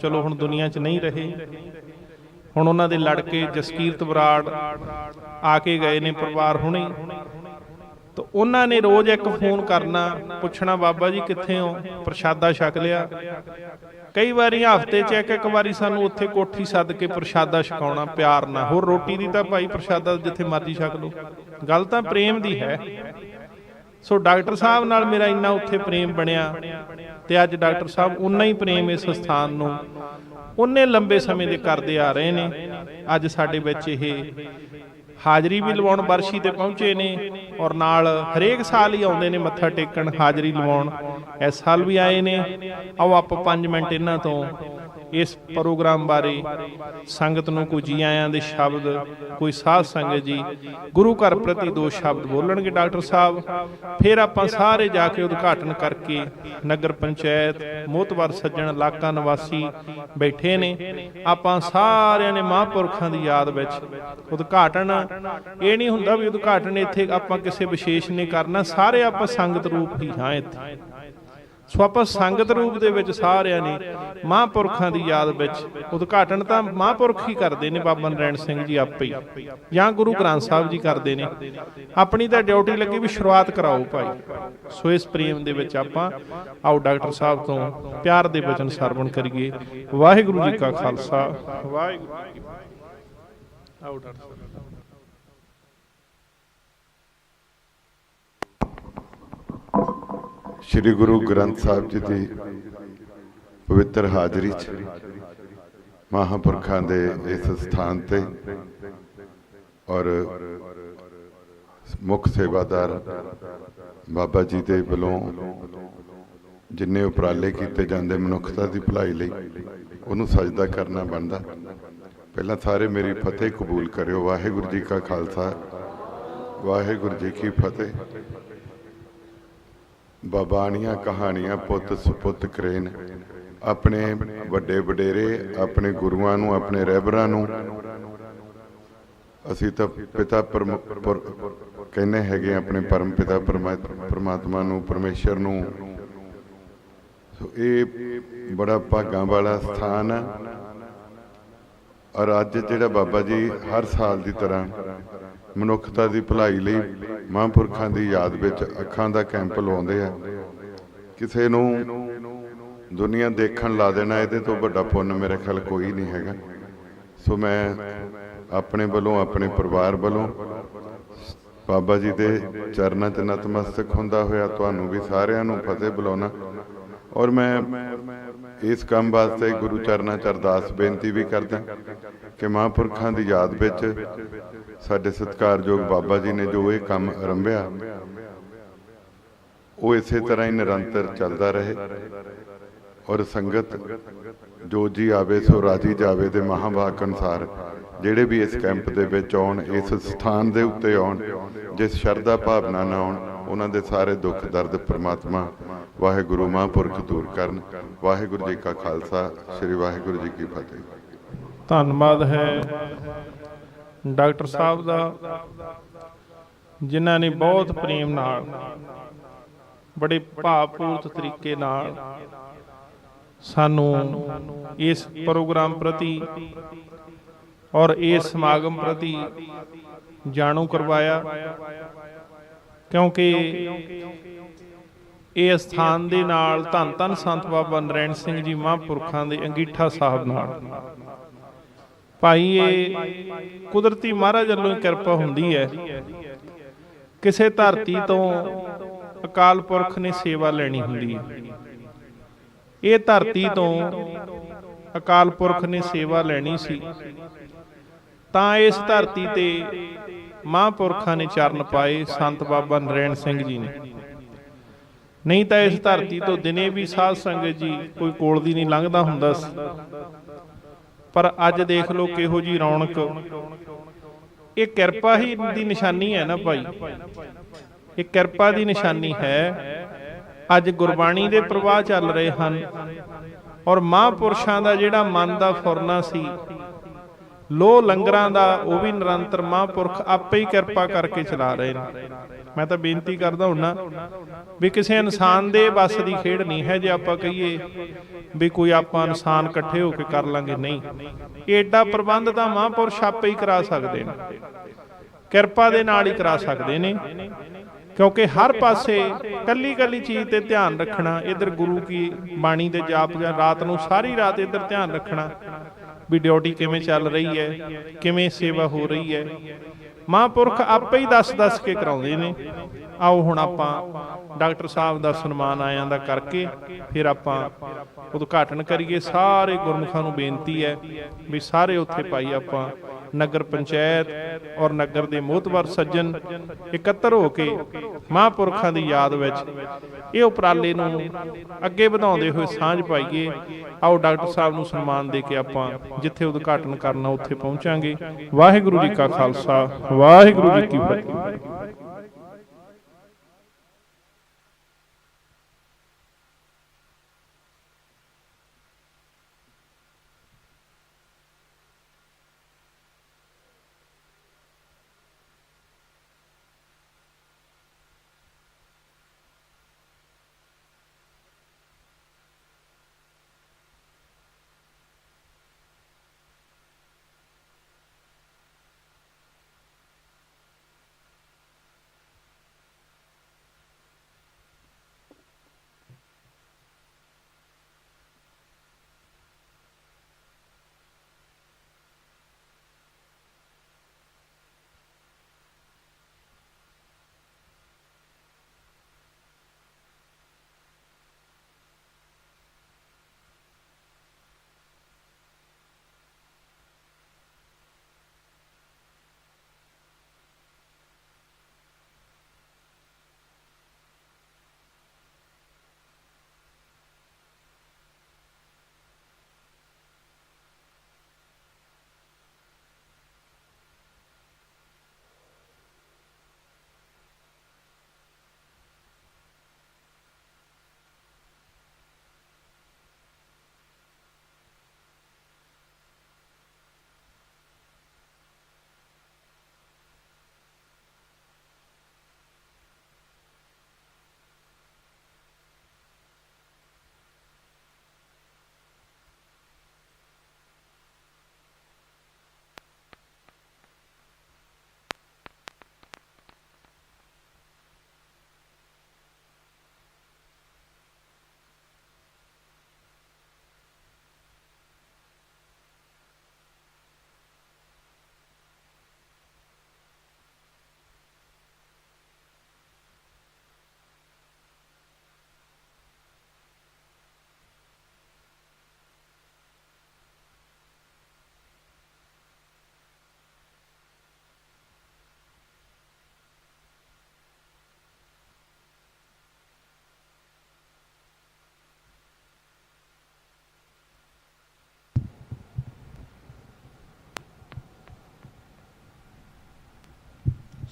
ਚਲੋ ਹੁਣ ਦੁਨੀਆ 'ਚ ਨਹੀਂ ਰਹੇ। ਹੁਣ ਉਹਨਾਂ ਦੇ ਲੜਕੇ ਜਸਕੀਰਤ ਬਰਾੜ ਆ ਕੇ ਗਏ ਨੇ ਪਰਿਵਾਰ ਹੁਣੇ। ਤਾਂ ਉਹਨਾਂ ਨੇ ਰੋਜ਼ ਇੱਕ ਫੋਨ ਕਰਨਾ, ਪੁੱਛਣਾ, ਬਾਬਾ ਜੀ ਕਿੱਥੇ ਹੋ? ਪ੍ਰਸ਼ਾਦਾ ਛਕ ਲਿਆ? ਕਈ ਵਾਰੀ ਹਫ਼ਤੇ 'ਚ ਇੱਕ ਇੱਕ ਵਾਰੀ ਸਾਨੂੰ ਉੱਥੇ ਕੋਠੀ ਸੱਦ ਕੇ ਪ੍ਰਸ਼ਾਦਾ ਛਕਾਉਣਾ ਪਿਆਰ ਨਾਲ। ਹੋਰ ਰੋਟੀ ਦੀ ਤਾਂ ਭਾਈ ਪ੍ਰਸ਼ਾਦਾ ਜਿੱਥੇ ਮਰਜ਼ੀ ਛਕ ਲਓ। ਗੱਲ ਤਾਂ ਪ੍ਰੇਮ ਦੀ ਹੈ। ਸੋ ਡਾਕਟਰ ਸਾਹਿਬ ਨਾਲ ਮੇਰਾ ਇੰਨਾ ਉੱਥੇ ਪ੍ਰੇਮ ਬਣਿਆ। ਤੇ ਅੱਜ ਡਾਕਟਰ ਸਾਹਿਬ ਉਨਾ ਹੀ ਪ੍ਰੇਮ ਇਸ ਸਥਾਨ ਨੂੰ ਉਹਨੇ ਲੰਬੇ ਸਮੇਂ ਦੇ ਕਰਦੇ ਆ ਰਹੇ ਨੇ। ਅੱਜ ਸਾਡੇ ਵਿੱਚ ਇਹ ਹਾਜ਼ਰੀ ਵੀ ਲਵਾਉਣ ਬਰਸ਼ੀ ਤੇ ਪਹੁੰਚੇ ਨੇ ਔਰ ਨਾਲ ਹਰੇਕ ਸਾਲ ਹੀ ਆਉਂਦੇ ਨੇ ਮੱਥਾ ਟੇਕਣ, ਹਾਜ਼ਰੀ ਲਵਾਉਣ। ਇਸ ਸਾਲ ਵੀ ਆਏ ਨੇ। ਆਓ, ਆਪਾਂ 5 ਮਿੰਟ ਇਹਨਾਂ ਤੋਂ ਇਸ ਪ੍ਰੋਗਰਾਮ ਬਾਰੇ ਸੰਗਤ ਨੂੰ ਕੋਈ ਜੀ ਆਇਆਂ ਦੇ ਸ਼ਬਦ, ਕੋਈ ਸਾਧ ਸੰਗਤ ਜੀ, ਗੁਰੂ ਘਰ ਪ੍ਰਤੀ ਦੋ ਸ਼ਬਦ ਬੋਲਣਗੇ ਡਾਕਟਰ ਸਾਹਿਬ। ਫਿਰ ਆਪਾਂ ਸਾਰੇ ਜਾ ਕੇ ਉਦਘਾਟਨ ਕਰਕੇ ਨਗਰ ਪੰਚਾਇਤ ਮੋਤਵਰ ਸੱਜਣ, ਇਲਾਕਾ ਨਿਵਾਸੀ ਬੈਠੇ ਨੇ। ਆਪਾਂ ਸਾਰਿਆਂ ਨੇ ਮਹਾਂਪੁਰਖਾਂ ਦੀ ਯਾਦ ਵਿੱਚ ਉਦਘਾਟਨ। ਇਹ ਨਹੀਂ ਹੁੰਦਾ ਵੀ ਉਦਘਾਟਨ ਇੱਥੇ ਆਪਾਂ ਕਿਸੇ ਵਿਸ਼ੇਸ਼ ਨੇ ਕਰਨਾ, ਸਾਰੇ ਆਪਾਂ ਸੰਗਤ ਰੂਪ ਹੀ ਹਾਂ ਇੱਥੇ। ਸੋ ਆਪਾਂ ਸੰਗਤ ਰੂਪ ਦੇ ਵਿੱਚ ਸਾਰਿਆਂ ਨੇ ਮਹਾਂਪੁਰਖਾਂ ਦੀ ਯਾਦ ਵਿੱਚ ਉਦਘਾਟਨ ਤਾਂ ਮਹਾਂਪੁਰਖ ਹੀ ਕਰਦੇ ਨੇ ਬਾਬਾ ਨਰੈਣ ਸਿੰਘ ਜੀ ਆਪੇ ਹੀ, ਜਾਂ ਗੁਰੂ ਗ੍ਰੰਥ ਸਾਹਿਬ ਜੀ ਕਰਦੇ ਨੇ। ਆਪਣੀ ਤਾਂ ਡਿਊਟੀ ਲੱਗੀ ਵੀ ਸ਼ੁਰੂਆਤ ਕਰਾਓ ਭਾਈ। ਸੋ ਇਸ ਪ੍ਰੇਮ ਦੇ ਵਿੱਚ ਆਪਾਂ ਆਓ ਡਾਕਟਰ ਸਾਹਿਬ ਤੋਂ ਪਿਆਰ ਦੇ ਵਚਨ ਸਰਵਣ ਕਰੀਏ। ਵਾਹਿਗੁਰੂ ਜੀ ਕਾ ਖਾਲਸਾ। ਵਾਹਿਗੁਰੂ ਜੀ ਕੀ ਫਤਿਹ। ਆਓ ਡਾਕਟਰ ਸਾਹਿਬ। ਸ੍ਰੀ ਗੁਰੂ ਗ੍ਰੰਥ ਸਾਹਿਬ ਜੀ ਦੀ ਪਵਿੱਤਰ ਹਾਜ਼ਰੀ 'ਚ ਮਹਾਂਪੁਰਖਾਂ ਦੇ ਇਸ ਸਥਾਨ ਤੇ ਔਰ ਮੁੱਖ ਸੇਵਾਦਾਰ ਬਾਬਾ ਜੀ ਦੇ ਵੱਲੋਂ ਜਿੰਨੇ ਉਪਰਾਲੇ ਕੀਤੇ ਜਾਂਦੇ ਮਨੁੱਖਤਾ ਦੀ ਭਲਾਈ ਲਈ, ਉਹਨੂੰ ਸਜਦਾ ਕਰਨਾ ਬਣਦਾ। ਪਹਿਲਾਂ ਸਾਰੇ ਮੇਰੀ ਫਤਿਹ ਕਬੂਲ ਕਰਿਓ। ਵਾਹਿਗੁਰੂ ਜੀ ਕਾ ਖਾਲਸਾ, ਵਾਹਿਗੁਰੂ ਜੀ ਕੀ ਫਤਿਹ। ਬਾਬਾਣੀਆਂ ਕਹਾਣੀਆਂ ਪੁੱਤ ਸੁਪੁੱਤ ਕਰੇਨ। ਆਪਣੇ ਵੱਡੇ ਵਡੇਰੇ, ਆਪਣੇ ਗੁਰੂਆਂ ਨੂੰ, ਆਪਣੇ ਰਹਿਬਰਾਂ ਨੂੰ। ਅਸੀਂ ਤਾਂ ਪਿਤਾ ਪਰਮ ਕਹਿੰਦੇ ਹੈਗੇ ਆਪਣੇ ਪਰਮ ਪਿਤਾ ਪਰਮਾ- ਪਰਮਾਤਮਾ ਨੂੰ, ਪਰਮੇਸ਼ਰ ਨੂੰ। ਸੋ ਇਹ ਬੜਾ ਭਾਗਾਂ ਵਾਲਾ ਸਥਾਨ ਹੈ ਔਰ ਅੱਜ ਜਿਹੜਾ ਬਾਬਾ ਜੀ ਹਰ ਸਾਲ ਦੀ ਤਰ੍ਹਾਂ ਮਨੁੱਖਤਾ ਦੀ ਭਲਾਈ ਲਈ ਮਹਾਂਪੁਰਖਾਂ ਦੀ ਯਾਦ ਵਿੱਚ ਅੱਖਾਂ ਦਾ ਕੈਂਪ ਲਾਉਂਦੇ ਆ। ਕਿਸੇ ਨੂੰ ਦੁਨੀਆ ਦੇਖਣ ਲਾ ਦੇਣਾ, ਇਹਦੇ ਤੋਂ ਵੱਡਾ ਪੁੰਨ ਮੇਰੇ ਖਿਆਲ ਕੋਈ ਨਹੀਂ ਹੈਗਾ। ਸੋ ਮੈਂ ਆਪਣੇ ਵੱਲੋਂ, ਆਪਣੇ ਪਰਿਵਾਰ ਵੱਲੋਂ ਬਾਬਾ ਜੀ ਦੇ ਚਰਨਾਂ 'ਚ ਨਤਮਸਤਕ ਹੁੰਦਾ ਹੋਇਆ, ਤੁਹਾਨੂੰ ਵੀ ਸਾਰਿਆਂ ਨੂੰ ਫਤਿਹ ਬੁਲਾਉਣਾ। ਔਰ ਮੈਂ ਇਸ ਕੰਮ ਵਾਸਤੇ ਗੁਰੂ ਚਰਨਾਂ 'ਚ ਅਰਦਾਸ ਬੇਨਤੀ ਵੀ ਕਰਦਾ ਕਿ ਮਹਾਂਪੁਰਖਾਂ ਦੀ ਯਾਦ ਵਿੱਚ ਸਾਡੇ ਸਤਿਕਾਰਯੋਗ ਬਾਬਾ ਜੀ ਨੇ ਜੋ ਇਹ ਕੰਮ ਆਰੰਭਿਆ, ਉਹ ਇਸੇ ਤਰ੍ਹਾਂ ਹੀ ਨਿਰੰਤਰ ਚੱਲਦਾ ਰਹੇ ਔਰ ਸੰਗਤ ਜੋ ਜੀ ਆਵੇ ਸੋ ਰਾਜੀ ਜਾਵੇ ਦੇ ਮਹਾਂਵਾਕ ਅਨੁਸਾਰ ਜਿਹੜੇ ਵੀ ਇਸ ਕੈਂਪ ਦੇ ਵਿੱਚ ਆਉਣ, ਇਸ ਸਥਾਨ ਦੇ ਉੱਤੇ ਆਉਣ, ਜਿਸ ਸ਼ਰਧਾ ਭਾਵਨਾ ਨਾਲ ਆਉਣ ਉਹਨਾਂ ਦੇ ਸਾਰੇ ਦੁੱਖ, ਦਰਦ, ਪ੍ਰਮਾਤਮਾ, ਵਾਹਿਗੁਰੂ ਮਹਾਂਪੁਰਖ ਦੂਰ ਕਰਨ। ਵਾਹਿਗੁਰੂ ਜੀ ਕਾ ਖਾਲਸਾ, ਸ੍ਰੀ ਵਾਹਿਗੁਰੂ ਜੀ ਕੀ ਫਤਿਹ। ਧੰਨਵਾਦ ਹੈ ਡਾਕਟਰ ਸਾਹਿਬ ਦਾ, ਜਿਨ੍ਹਾਂ ਨੇ ਬਹੁਤ ਪ੍ਰੇਮ ਨਾਲ, ਬੜੇ ਭਾਵਪੂਰਤ ਤਰੀਕੇ ਨਾਲ ਸਾਨੂੰ ਇਸ ਪ੍ਰੋਗਰਾਮ ਪ੍ਰਤੀ ਔਰ ਇਸ ਸਮਾਗਮ ਪ੍ਰਤੀ ਜਾਣੂ ਕਰਵਾਇਆ। ਕਿਉਂਕਿ ਇਹ ਸਥਾਨ ਦੇ ਨਾਲ ਧੰਨ ਧੰਨ ਸੰਤ ਬਾਬਾ ਨਰੈਣ ਸਿੰਘ ਜੀ ਮਹਾਂਪੁਰਖਾਂ ਦੇ ਅੰਗੀਠਾ ਸਾਹਿਬ ਨਾਲ। ਭਾਈ, ਇਹ ਕੁਦਰਤੀ ਮਹਾਰਾਜ ਵੱਲੋਂ ਕਿਰਪਾ ਹੁੰਦੀ ਹੈ। ਕਿਸੇ ਧਰਤੀ ਤੋਂ ਅਕਾਲ ਪੁਰਖ ਨੇ ਸੇਵਾ ਲੈਣੀ ਹੁੰਦੀ ਹੈ। ਇਹ ਧਰਤੀ ਤੋਂ ਅਕਾਲ ਪੁਰਖ ਨੇ ਸੇਵਾ ਲੈਣੀ ਸੀ। ਤਾਂ ਇਸ ਧਰਤੀ ਤੇ ਮਹਾਂਪੁਰਖਾਂ ਨੇ ਚਰਨ ਪਾਏ ਸੰਤ ਬਾਬਾ ਨਰੈਣ ਸਿੰਘ ਜੀ ਨੇ। ਨਹੀਂ ਤਾਂ ਇਸ ਧਰਤੀ ਤੋਂ ਦਿਨੇ ਵੀ ਸਾਧ ਸੰਗਤ ਜੀ ਕੋਈ ਕੋਲ ਦੀ ਨਹੀਂ ਲੰਘਦਾ ਹੁੰਦਾ ਸੀ। ਪਰ ਅੱਜ ਦੇਖ ਲਓ ਕਿਹੋ ਜੀ ਰੌਣਕ। ਇਹ ਕਿਰਪਾ ਹੀ ਦੀ ਨਿਸ਼ਾਨੀ ਹੈ ਨਾ ਭਾਈ। ਇਹ ਕਿਰਪਾ ਦੀ ਨਿਸ਼ਾਨੀ ਹੈ। ਅੱਜ ਗੁਰਬਾਣੀ ਦੇ ਪ੍ਰਵਾਹ ਚੱਲ ਰਹੇ ਹਨ। ਔਰ ਮਹਾਂਪੁਰਸ਼ਾਂ ਦਾ ਜਿਹੜਾ ਮਨ ਦਾ ਫੁਰਨਾ ਸੀ ਲੋ ਲੰਗਰਾਂ ਦਾ, ਉਹ ਵੀ ਨਿਰੰਤਰ ਮਹਾਂਪੁਰਖ ਆਪੇ ਹੀ ਕਿਰਪਾ ਕਰਕੇ ਚਲਾ ਰਹੇ ਨੇ। ਮੈਂ ਤਾਂ ਬੇਨਤੀ ਕਰਦਾ ਹੁੰਨਾ ਵੀ ਕਿਸੇ ਇਨਸਾਨ ਦੇ ਵੱਸ ਦੀ ਖੇਡ ਨਹੀਂ ਹੈ ਜੇ ਆਪਾਂ ਕਹੀਏ ਵੀ ਕੋਈ ਆਪਾਂ ਇਨਸਾਨ ਇਕੱਠੇ ਹੋ ਕੇ ਕਰ ਲਾਂਗੇ, ਨਹੀਂ। ਏਡਾ ਪ੍ਰਬੰਧ ਤਾਂ ਮਹਾਂਪੁਰਸ਼ ਆਪੇ ਹੀ ਕਰਾ ਸਕਦੇ ਨੇ। ਕਿਰਪਾ ਦੇ ਨਾਲ ਹੀ ਕਰਾ ਸਕਦੇ ਨੇ। ਕਿਉਂਕਿ ਹਰ ਪਾਸੇ ਕੱਲੀ ਕੱਲੀ ਚੀਜ਼ ਤੇ ਧਿਆਨ ਰੱਖਣਾ, ਇਧਰ ਗੁਰੂ ਕੀ ਬਾਣੀ ਦੇ ਜਾਪ ਜਾਂ ਰਾਤ ਨੂੰ ਸਾਰੀ ਰਾਤ ਇਧਰ ਧਿਆਨ ਰੱਖਣਾ ਵੀ ਡਿਊਟੀ ਕਿਵੇਂ ਚੱਲ ਰਹੀ ਹੈ, ਕਿਵੇਂ ਸੇਵਾ ਹੋ ਰਹੀ ਹੈ। ਮਹਾਂਪੁਰਖ ਆਪੇ ਹੀ ਦੱਸ-ਦੱਸ ਕੇ ਕਰਾਉਂਦੇ ਨੇ। ਆਓ ਹੁਣ ਆਪਾਂ ਡਾਕਟਰ ਸਾਹਿਬ ਦਾ ਸਨਮਾਨ ਆਇਆਂ ਦਾ ਕਰਕੇ ਫਿਰ ਆਪਾਂ ਉਦਘਾਟਨ ਕਰੀਏ। ਸਾਰੇ ਗੁਰਮੁਖਾਂ ਨੂੰ ਬੇਨਤੀ ਹੈ ਵੀ ਸਾਰੇ ਉੱਥੇ ਪਾਈ ਆਪਾਂ ਨਗਰ ਪੰਚਾਇਤ ਔਰ ਨਗਰ ਦੇ ਮੋਹਤਵਰ ਸੱਜਣ ਇਕੱਤਰ ਹੋ ਕੇ ਮਹਾਂਪੁਰਖਾਂ ਦੀ ਯਾਦ ਵਿੱਚ ਇਹ ਉਪਰਾਲੇ ਨੂੰ ਅੱਗੇ ਵਧਾਉਂਦੇ ਹੋਏ ਸਾਂਝ ਪਾਈਏ। ਆਓ ਡਾਕਟਰ ਸਾਹਿਬ ਨੂੰ ਸਨਮਾਨ ਦੇ ਕੇ ਆਪਾਂ ਜਿੱਥੇ ਉਦਘਾਟਨ ਕਰਨਾ ਉੱਥੇ ਪਹੁੰਚਾਂਗੇ। ਵਾਹਿਗੁਰੂ ਜੀ ਕਾ ਖਾਲਸਾ, ਵਾਹਿਗੁਰੂ ਜੀ ਕੀ ਫਤਿਹ।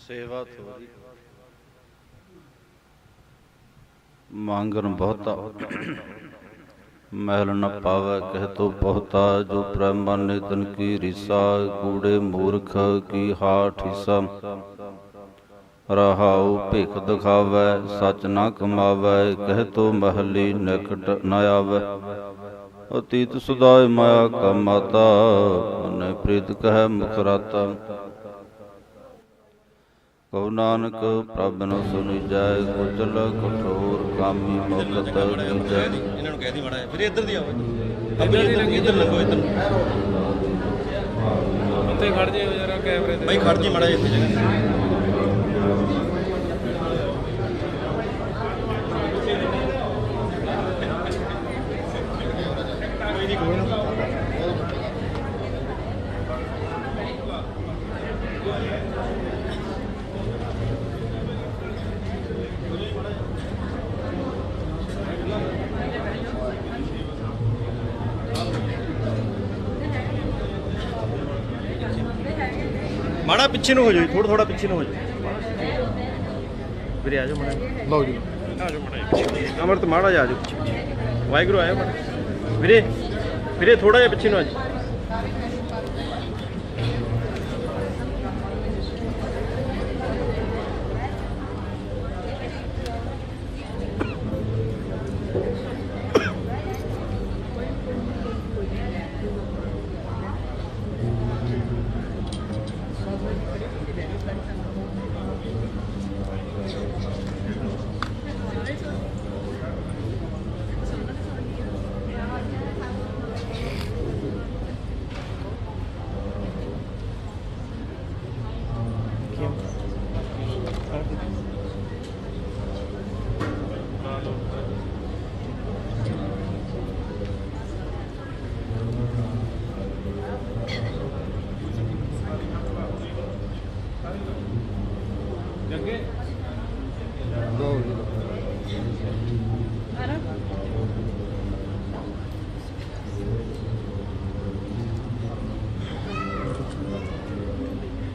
ਸੇਵਾ ਥੋੜੀ ਮੰਗਨ ਬਹੁਤਾ। ਮਹਿਲ ਨ ਪਾਵੈ, ਕਹਿ ਤੋ ਬਹੁਤਾ। ਜੋ ਪ੍ਰਮਾਨੇ ਤਨ ਕੀ ਰੀਸਾ, ਕੂੜੇ ਮੂਰਖ ਕੀ ਹਾਠੀਸਾ ਰਹਾਉ ਭਿਖ ਦਿਖਾਵੈ, ਸਚ ਨਾ ਕਮਾਵੈ, ਕਹਿ ਤੋ ਮਹਲੀ ਨਿਕਟ ਨ ਆਵੈ। ਅਤੀਤ ਸੁਦਾਇ ਮਾਇਆ ਕਾ ਮਾਤਾ ਨੇ ਪ੍ਰੀਤ ਕਹਿ ਮੁਖ ਰਾਤਾ ਕਉ ਨਾਨਕ ਪ੍ਰਭ ਨੂੰ ਸੁਣੀ ਜਾਏ ਕੁਚਲ ਕਠੋਰ ਕਾਮੀ ਮੁਕਤ ਕੀਜੈ ਇਹਨਾਂ ਨੂੰ ਕਹਿ ਦੀ ਮਾੜਾ ਜਿਹਾ। ਵੀਰੇ ਇੱਧਰ ਦੀ ਆਓ ਅੱਬੀ ਇੱਧਰ ਇੱਧਰ ਲੰਗੋ ਇੱਧਰ। ਉੱਥੇ ਖੜ ਜੇ ਜਰਾ ਕੈਮਰੇ ਤੇ। ਬਾਈ ਖੜ ਜੀ ਮਾੜਾ ਜਿਹਾ ਇੱਥੇ ਜਗ੍ਹਾ ਕੋਈ ਨਹੀਂ ਕੋਈ ਨਾ ਮਾੜਾ ਪਿੱਛੇ ਨੂੰ ਹੋ ਜਾਓ ਥੋੜਾ ਥੋੜਾ ਪਿੱਛੇ ਨੂੰ ਹੋ ਜਾਓ। ਵੀਰੇ ਆ ਜਾਓ ਮਾੜਾ ਲਓ ਜੀ। ਆ ਜਾਓ ਮਾੜਾ ਅਮਰਤ ਮਾੜਾ ਜਾ ਜਾਓ। ਪਿੱਛੇ ਵਾਹਿਗੁਰੂ ਆਇਆ ਮਾੜਾ ਵੀਰੇ ਵੀਰੇ ਥੋੜਾ ਜਿਹਾ ਪਿੱਛੇ ਨੂੰ ਆ ਜਾਓ।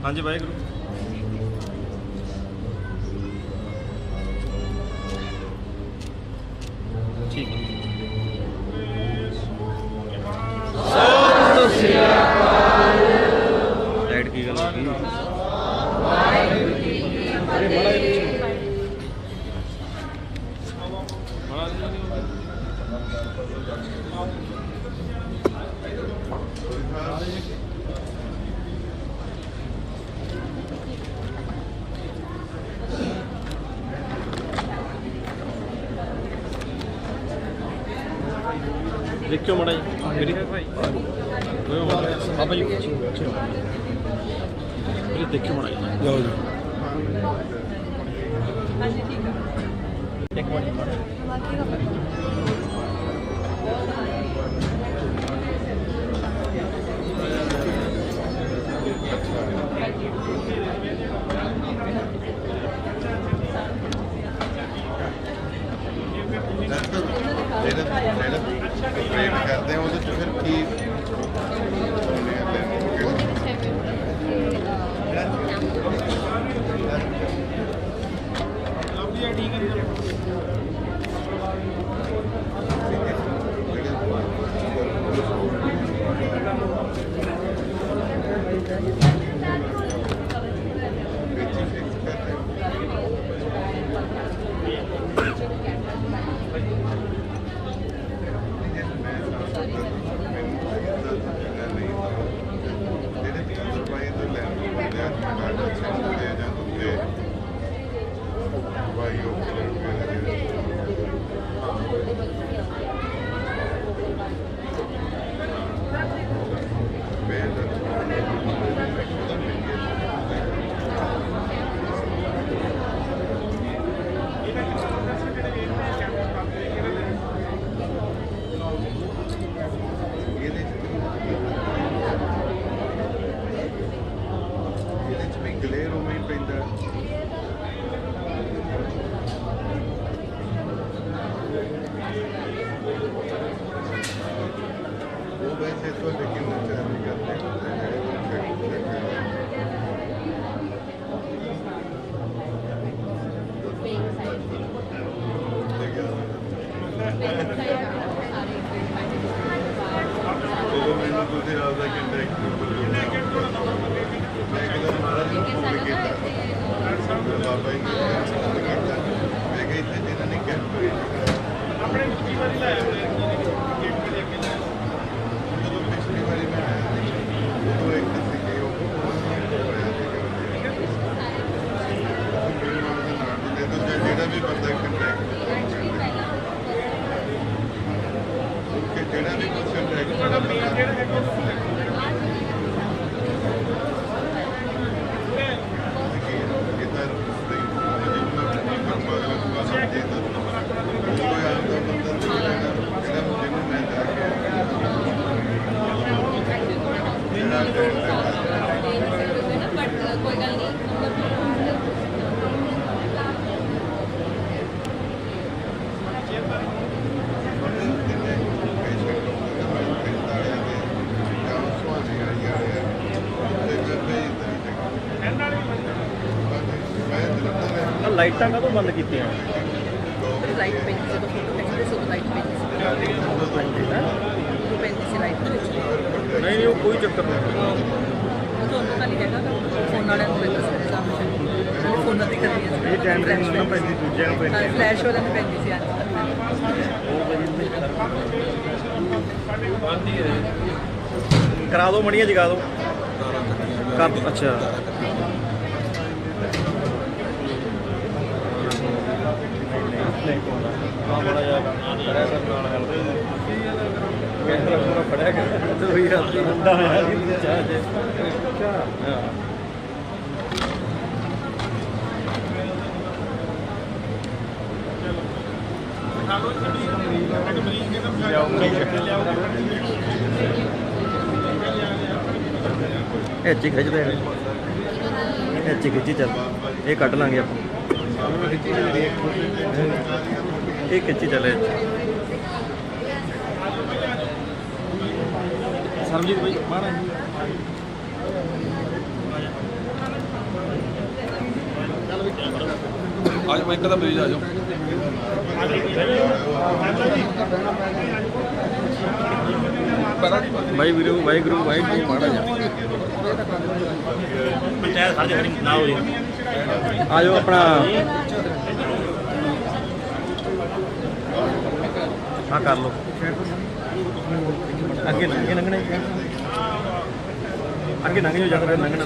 ਹਾਂਜੀ ਵਾਹਿਗੁਰੂ। ਇਹ ਦੇਖਿਓ ਮੜਾ ਜੀ ਲਓ ਜੀ ਇੱਕ ਮਿੰਟ ਜਿਹੜਾ ਜਿਹੜਾ ਪ੍ਰੇਮ ਕਰਦੇ ਆ ਉਹਦੇ ਚ ਫਿਰ ਕੀ ਜਿਹੜੇ ਵੀ ਦਵਾਈ ਤੋਂ ਲੈਣ ਨੂੰ ਬੰਦੇ ਆ ਡਾਕਟਰ ਸੈਂਟਰ ਦੇ ਜਾਂ ਦੂਜੇ ਦਵਾਈ ਉਹ ਜਿਹੜੇ ਇਹਦੇ ਚ ਵੀ ਗਲੇਰ ਉਵੇਂ ਹੀ ਪੈਂਦਾ ਉਹ ਵੈਸੇ ਤੋਂ ਲੇਕਿਨ ਵਿਚਾਰ ਨਹੀਂ ਕਰਦੇ ਹੁੰਦੇ ਜਦੋਂ ਮੈਨੂੰ ਤੁਸੀਂ ਆਪਦਾ ਕਹਿੰਦਾ ਇੱਕ ਮੈਂ ਕਿਹਾ ਮਹਾਰਾਜ ਨੂੰ ਫੋਨ ਕੀਤਾ ਮੈਂ ਬਾਬਾ ਜੀ ਨੂੰ ਫੋਨ ਕੀਤਾ ਮੈਂ ਕਿਹਾ ਇੱਥੇ ਜਿਹਨਾਂ ਨੇ ਕੈਂਪ ਆਪਣੇ ਪਿਛਲੀ ਵਾਰੀ ਲਾਇਆ ਜਦੋਂ ਪਿਛਲੀ ਵਾਰੀ ਮੈਂ ਆਇਆ ਸੀ ਉਦੋਂ ਇੱਕ ਸੀਗੇ ਉਹ ਹੋਇਆ ਸੀਗਾ ਤੇ ਜਿਹੜਾ ਵੀ ਬੰਦਾ ਕੰਟੈਕਟ ਕਿ ਜਿਹੜਾ ਵੀ ਕੁਝ ਕੰਟੈਕਟ ਕਰਦਾ ਕੋਈ ਗੱਲ ਨਹੀਂ ਆ ਲਾਈਟਾਂ ਕਾਹਤੋਂ ਬੰਦ ਕੀਤੀਆਂ? ਲਾਈਟ ਪੈਂਦੀ ਜਦੋਂ ਫੋਟੋ ਖਿੱਚਦੇ ਸੀ ਉਦੋਂ ਲਾਈਟ ਪੈਂਦੀ ਸੀ। ਉਹ ਪੈਂਦੀ ਸੀ ਲਾਈਟ ਦੇ ਵਿੱਚ ਨਹੀਂ ਨਹੀਂ ਉਹ ਕੋਈ ਚੱਕਰ ਨਹੀਂ। ਉਹ ਤੁਹਾਨੂੰ ਤਾਂ ਨਹੀਂ ਹੈਗਾ ਤਾਂ ਫੋਨ ਵਾਲਿਆਂ ਨੂੰ ਪੈਂਦਾ ਸੀ ਸਾਹਮਣੇ ਫੋਨਾਂ ਤੇ ਕਰਦੀ ਸੀ ਇਹ ਕੈਮਰੇ ਨੂੰ ਨਾ ਪੈਂਦੀ ਦੂਜਿਆਂ ਨੂੰ ਪੈਂਦੀ। ਫਲੈਸ਼ ਵਾਲਿਆਂ ਨੂੰ ਪੈਂਦੀ ਸੀ ਅੱਜ ਕਰਾ ਦਿਓ ਮੜੀਆਂ ਜਗਾ ਦਿਓ ਕਰ ਦਿਓ, ਅੱਛਾ ਮਾਮਲਾ ਜਾ ਕਰਿਆ ਸਰ ਨਾਲ ਗੱਲ ਕੈਮਰਾ ਪੂਰਾ ਫੜਿਆ ਕਰ ਤੇ ਵੀ ਰਾਤੀ ਹੁੰਦਾ ਹੋਇਆ ਜੀ ਚਾਹ ਜੇ ਹਾਂ ਇਹ ਚ ਖਿੱਚਦੇ ਇਹ ਚ ਖਿੱਚੀ ਚੱਲ। ਇਹ ਕੱਢ ਲਾਂਗੇ ਆਪਾਂ। ਇਹ ਖਿੱਚੀ ਚੱਲੇ ਸਰਬਜੀਤ ਭਾਈ ਮਾਰਾ ਆਜੋ ਮੈਂ ਇੱਕ ਦਾ ਪਲੀਜ਼ ਆਜੋ ਭਾਈ ਵੀਰੂ ਭਾਈ ਗੁਰੂ ਭਾਈ ਜੀ ਮਾੜਾ ਜਾ ਪੰਚਾਇਤ ਸਾਡੇ ਨਾ ਹੋ ਰਹੀ ਆਜੋ ਆਪਣਾ। ਹਾਂ ਕਰ ਲਓ। ਅੱਗੇ ਅੱਗੇ ਲੰਘਣਾ ਅੱਗੇ ਲੰਘ ਜਾਓ ਜਦ ਫਿਰ ਲੰਘਣਾ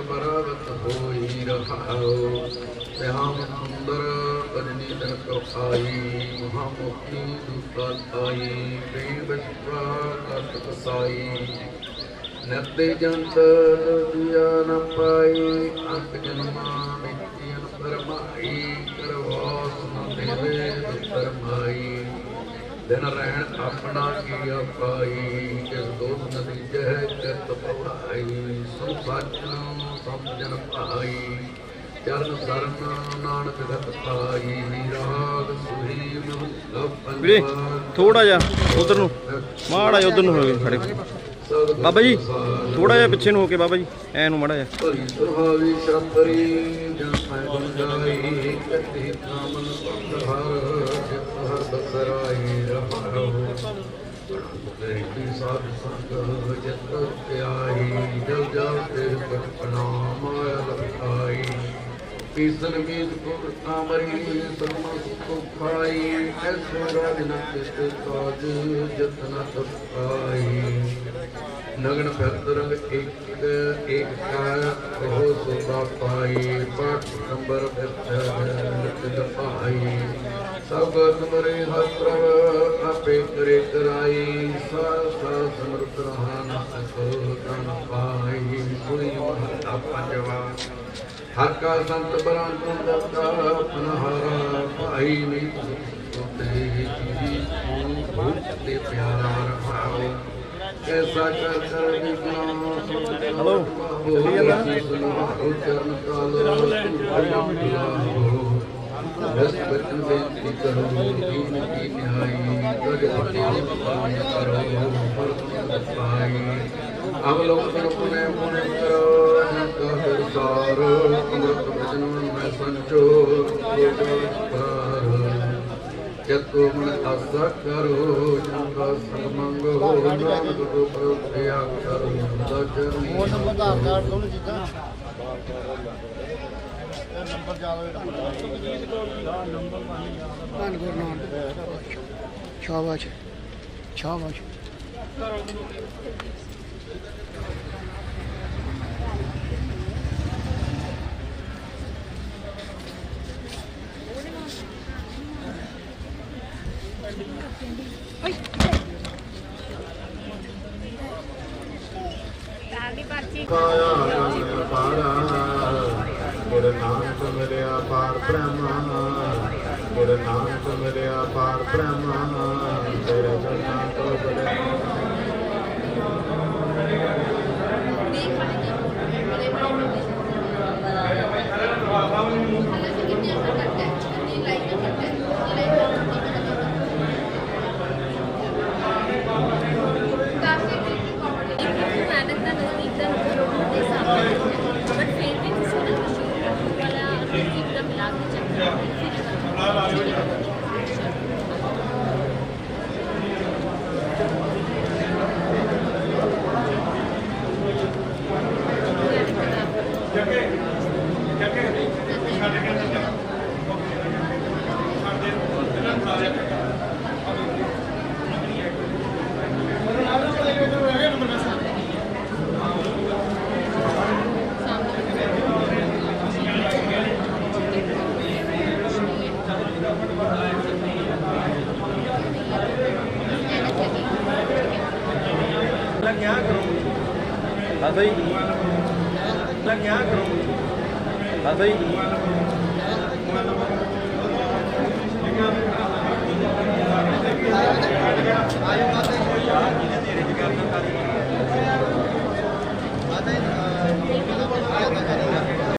ਬਰਵਤ ਹੋਈ ਰਹਾਉ ਸਿਆਮ ਸੁੰਦਰ ਬਜਨੀ ਤਨ ਆਈ ਮਹਾ ਮੁਕਤੀ ਦੁਸਤ ਆਈ ਬੇ ਬਸਵਾ ਕਤ ਕਸਾਈ ਨਰਤੇ ਜੰਤ ਦੁਆ ਨ ਪਾਈ ਅੰਕ ਜਨਮਾ ਦਿਨ ਰਹਿਣ ਆਪਣਾ ਕੀ ਆਪਾਈ ਕਿਸ ਦੋਸ ਨਦੀ ਜਹ ਚਿਤ ਪਵਾਈ ਸੋ ਸੱਚ ਸਮਝਨ ਪਾਈ। ਚਰਨ ਸਰਨ ਨਾਨਕ ਗਤ ਪਾਈ ਰਾਗ ਸੁਹੀ ਮਨ ਵੀਰੇ ਥੋੜਾ ਜਿਹਾ ਉਧਰ ਨੂੰ ਮਾੜਾ ਜਿਹਾ ਉਧਰ ਨੂੰ ਹੋ ਗਏ ਖੜੇ ਬਾਬਾ ਜੀ ਥੋੜਾ ਜਿਹਾ ਪਿੱਛੇ ਨੂੰ ਹੋ ਕੇ ਬਾਬਾ ਜੀ ਐ ਨੂੰ ਮਾੜਾ ਜਿਹਾ। ਭਰੀ ਸੁਹਾਵੀ ਸ਼ਬਰੀ ਜਨ ਮੈਂ ਗਾਈ ਕਤੀ ਨਾਮਨ ਹਰ ਜਿਤ ਹਰ ਬਸਰਾਈ ਰਹਾਉ ਤੇਰੀ ਸਾਧ ਸੰਗ ਜਿਤ ਧਿਆਈ ਜਲ ਜਲ ਤੇ ਪਟਨਾ ਮਾਇਆ ਲਖਾਈ ਕੀਸਨ ਮੀਤ ਪੁਰ ਕਾਮਰੀ ਸਰਮ ਸੁਖ ਖਾਈ ਐਸੋ ਰਾਜ ਨ ਕਿਤ ਕਾਜ ਜਤਨ ਤਪਾਈ ਨਗਨ ਫਿਰਤ ਰੰਗ ਇੱਕ ਇੱਕ ਕਾ ਉਹ ਸੁਭਾ ਪਾਈ ਪਾਠ ਨੰਬਰ ਫਿਰਤ ਪਾਈ ਸਭ ਤੁਮਰੇ ਹਸਤਰ ਆਪੇ ਕਰੇ ਕਰਾਈ ਸਾ ਸਾ ਸਮਰਤ ਰਹਾਨ ਸਕੋ ਤਨ ਪਾਈ। ਸੁਣੀ ਮਹਤਾ ਪੰਜਵਾ ਹਰ ਕਾ ਸੰਤ ਬਰਾਂ ਤੋਂ ਦਤਾ ਪਨਹਾਰਾ ਭਾਈ ਨਹੀਂ ਸੁਤੇ। ਜੀ ਤੇ ਪਿਆਰਾ ਰਹਾਓ। ਐਸਾ ਕਰ ਕਰ ਵਿਗਨਾ ਹਲੋ ਚਰਨ ਕਾਲ ਬਸ ਬਚਨ ਬੇਨਤੀ ਕਰੋ ਦੀਨ ਕੀ ਨਿਹਾਈ ਤਜ ਪਤੀ ਦੀ ਪਾਲਨ ਕਰੋ ਪਰਮ ਪਾਈ ਅਵਲੋਕਨ ਪੁਨੇ ਪੁਨੇ ਕਰੋ ਜਨ ਸਾਰ ਅੰਮ੍ਰਿਤ ਬਚਨ ਮੈਂ ਸੰਚੋਰ ਪਾਰ ਜਤੋ ਮਨ ਆਸਾ ਕਰੋ ਜਨ ਦਾ ਸੰਗ ਹੋ ਨਾਮ ਗੁਰੂ ਪ੍ਰਤਿਆ ਕਰੋ ਦਾ ਚਰਨੀ ਉਹ ਨੰਬਰ ਦਾ ਆਧਾਰ ਦੋਨੋਂ ਚੀਜ਼ਾਂ ਧੰਨ ਗੁਰੂ ਨਾਨਕ ਸ਼ਾਬਾਸ਼ ਸ਼ਾਬਾਸ਼ ਗੁਰ ਨਾਨਕ ਮਿਲਿਆ ਪਾਰ ਬ੍ਰਹਮ ਗੁਰ ਨਾਨਕ ਮਿਲਿਆ ਪਾਰ ਬ੍ਰਹਮ ਤੇਰੇ ਚਰਨਾਂ ਤੋਂ ਬੜੇ ਬਾਬਾ ਜੀ 100円。